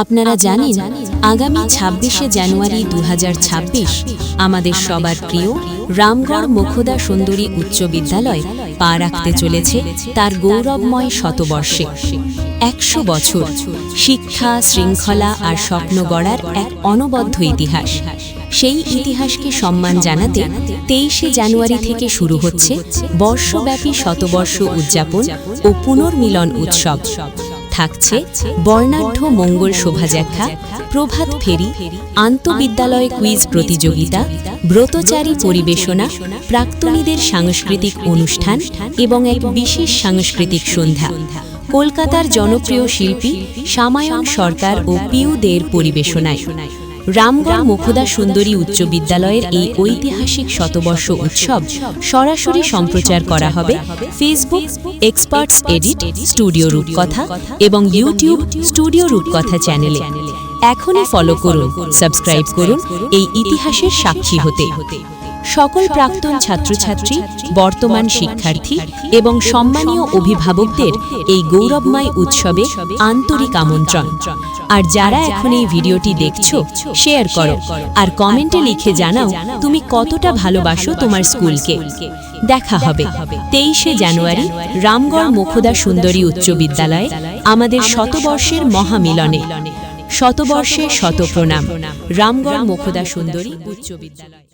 আপনারা জানেন আগামী ছাব্বিশে জানুয়ারি দু হাজার ছাব্বিশ আমাদের সবার প্রিয় রামগড় মুখদা সুন্দরী উচ্চ বিদ্যালয় পা রাখতে চলেছে তার গৌরবময় শতবর্ষে। একশো বছর শিক্ষা শৃঙ্খলা আর স্বপ্ন গড়ার এক অনবদ্য ইতিহাস। সেই ইতিহাসকে সম্মান জানাতে তেইশে জানুয়ারি থেকে শুরু হচ্ছে বর্ষব্যাপী শতবর্ষ উদযাপন ও পুনর্মিলন উৎসব। থাকছে বর্ণাঢ্য মঙ্গল শোভাযাত্রা, প্রভাত ফেরি, আন্তবিদ্যালয় কুইজ প্রতিযোগিতা, ব্রতচারী পরিবেশনা, প্রাক্তনীদের সাংস্কৃতিক অনুষ্ঠান এবং এক বিশেষ সাংস্কৃতিক সন্ধ্যা। কলকাতার জনপ্রিয় শিল্পী সামায়ন সরকার ও পিউদের পরিবেশনায় পরিবেশনায়। রামগড় মুখদা সুন্দরী উচ্চ বিদ্যালয়ের এই ঐতিহাসিক শতবর্ষ উৎসব সরাসরি সম্প্রচার করা হবে ফেসবুক, এক্সপার্টস এডিট, স্টুডিও রূপকথা এবং ইউটিউব স্টুডিও রূপকথা চ্যানেলে। এখনই ফলো করুন সাবস্ক্রাইব করুন এই ইতিহাসের সাক্ষী হতে। সকল প্রাক্তন ছাত্রছাত্রী বর্তমান শিক্ষার্থী এবং সম্মানীয় অভিভাবকদের এই গৌরবময় উৎসবে আন্তরিক আমন্ত্রণ। আর যারা এখন এই ভিডিওটি দেখছ শেয়ার করো। আর কমেন্টে লিখে জানাও তুমি কতটা ভালোবাসো তোমার স্কুলকে। দেখা হবে তেইশে জানুয়ারি রামগড় মুখদা সুন্দরী উচ্চ বিদ্যালয়ে আমাদের শতবর্ষের মহামিলনে। শতবর্ষে শত প্রণাম রামগড় মুখদা সুন্দরী উচ্চ বিদ্যালয়।